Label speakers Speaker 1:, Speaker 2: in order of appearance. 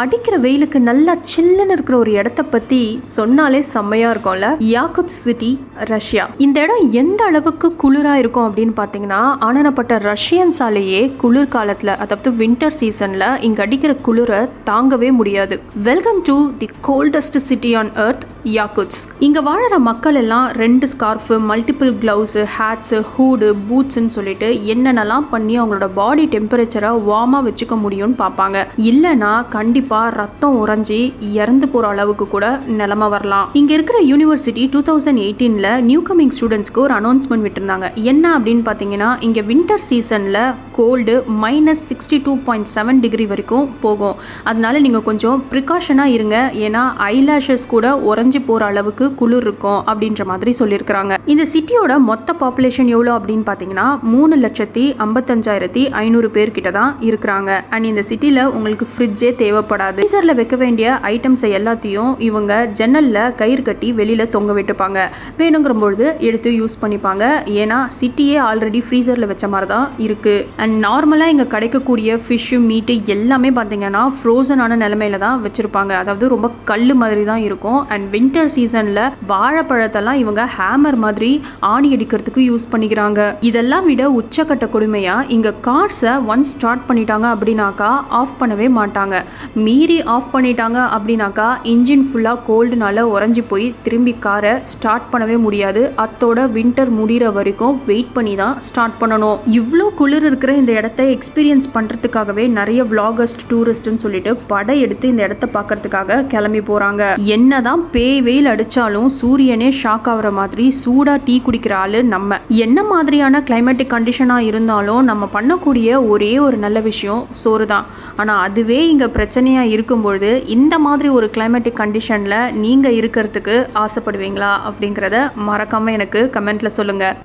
Speaker 1: அடிக்கிற வெயிலுக்கு நல்லா சில்லுன்னு இருக்கிற ஒரு இடத்த பத்தி சொன்னாலே செம்மையா இருக்கும்ல. Yakut city Russia. இந்த இடம் எந்த அளவுக்கு குளிரா இருக்கும் அப்படின்னு பார்த்தீங்கன்னா ஆனனப்பட்ட ரஷ்யன்ஸாலேயே குளிர் காலத்துல அதாவது வின்டர் சீசன்ல இங்க அடிக்கிற குளிரை தாங்கவே முடியாது. Welcome to the coldest city on Earth Yakuts இங்கே வாழற மக்கள் எல்லாம் ரெண்டு scarf multiple gloves hats hood பூட்ஸ்ன்னு சொல்லிட்டு என்னென்னலாம் பண்ணி அவங்களோட பாடி டெம்பரேச்சரை வார்மாக வச்சுக்க முடியும்னு பார்ப்பாங்க. இல்லைன்னா கண்டிப்பாக ரத்தம் உறைஞ்சி இறந்து போகிற அளவுக்கு கூட நிலமை வரலாம். இங்கே இருக்கிற யூனிவர்சிட்டி டூ தௌசண்ட் எயிட்டீனில் நியூ கமிங் ஸ்டூடெண்ட்ஸ்க்கு ஒரு அனௌன்ஸ்மெண்ட் விட்டுருந்தாங்க. என்ன அப்படின்னு பார்த்தீங்கன்னா இங்கே வின்டர் சீசனில் cold minus sixty two point seven degree வரைக்கும் போகும். அதனால நீங்கள் கொஞ்சம் ப்ரிகாஷனாக இருங்க. ஏன்னா ஐலாஷஸ் கூட உறைஞ்சி போகிற அளவுக்கு குளிர் இருக்கும் அப்படின்ற மாதிரி சொல்லியிருக்கிறாங்க. இந்த சிட்டியோட மொத்த பாப்புலேஷன் எவ்வளோ அப்படின்னு பார்த்தீங்கன்னா மூணு லட்சத்தி ஐம்பத்தஞ்சாயிரத்தி ஐநூறு பேர்கிட்ட தான் இருக்கிறாங்க. அண்ட் இந்த சிட்டியில் உங்களுக்கு ஃப்ரிட்ஜே தேவைப்படாது. ஃப்ரீசரில் வைக்க வேண்டிய ஐட்டம்ஸை எல்லாத்தையும் இவங்க ஜன்னலில் கயிறு கட்டி வெளியில் தொங்க விட்டுப்பாங்க. வேணுங்கிற பொழுது எடுத்து யூஸ் பண்ணிப்பாங்க. ஏன்னா சிட்டியே ஆல்ரெடி ஃப்ரீசரில் வச்ச மாதிரி தான் இருக்குது அண்ட் நார்மலாக இங்கே கிடைக்கக்கூடிய ஃபிஷ்ஷு மீட்டு எல்லாமே பார்த்தீங்கன்னா ஃப்ரோசனான நிலமையில தான் வச்சுருப்பாங்க. அதாவது ரொம்ப கல் மாதிரி தான் இருக்கும். அண்ட் வின்டர் சீசனில் வாழைப்பழத்தெல்லாம் இவங்க ஹேமர் மாதிரி ஆணி அடிக்கிறதுக்கு யூஸ் பண்ணிக்கிறாங்க. இதெல்லாம் விட உச்சக்கட்ட கொடுமையாக இங்கே கார்ஸை ஒன் ஸ்டார்ட் பண்ணிட்டாங்க அப்படின்னாக்கா ஆஃப் பண்ணவே மாட்டாங்க. மீறி ஆஃப் பண்ணிட்டாங்க அப்படின்னாக்கா இன்ஜின் ஃபுல்லாக கோல்டுனால உறைஞ்சி போய் திரும்பி காரை ஸ்டார்ட் பண்ணவே முடியாது. அத்தோட வின்டர் முடிகிற வரைக்கும் வெயிட் பண்ணி தான் ஸ்டார்ட் பண்ணணும். இவ்வளோ குளிர் இருக்கிற இந்த இடத்த எக்ஸ்பீரியன்ஸ் பண்ணுறதுக்காகவே நிறைய vloggers டூரிஸ்ட்னு சொல்லிட்டு படை எடுத்து இந்த இடத்த பார்க்கறதுக்காக கிளம்பி போகிறாங்க என்னதான் பேய் வெயில் அடித்தாலும் சூரியனே ஷாக் ஆகுற மாதிரி சூடாக டீ குடிக்கிற ஆள் நம்ம. என்ன மாதிரியான கிளைமேட்டிக் கண்டிஷனாக இருந்தாலும் நம்ம பண்ணக்கூடிய ஒரே ஒரு நல்ல விஷயம் சோறு தான். ஆனால் அதுவே இங்கே பிரச்சனையாக இருக்கும்பொழுது இந்த மாதிரி ஒரு கிளைமேட்டிக் கண்டிஷனில் நீங்கள் இருக்கிறதுக்கு ஆசைப்படுவீங்களா அப்படிங்கிறத மறக்காமல் எனக்கு கமெண்ட்டில் சொல்லுங்கள்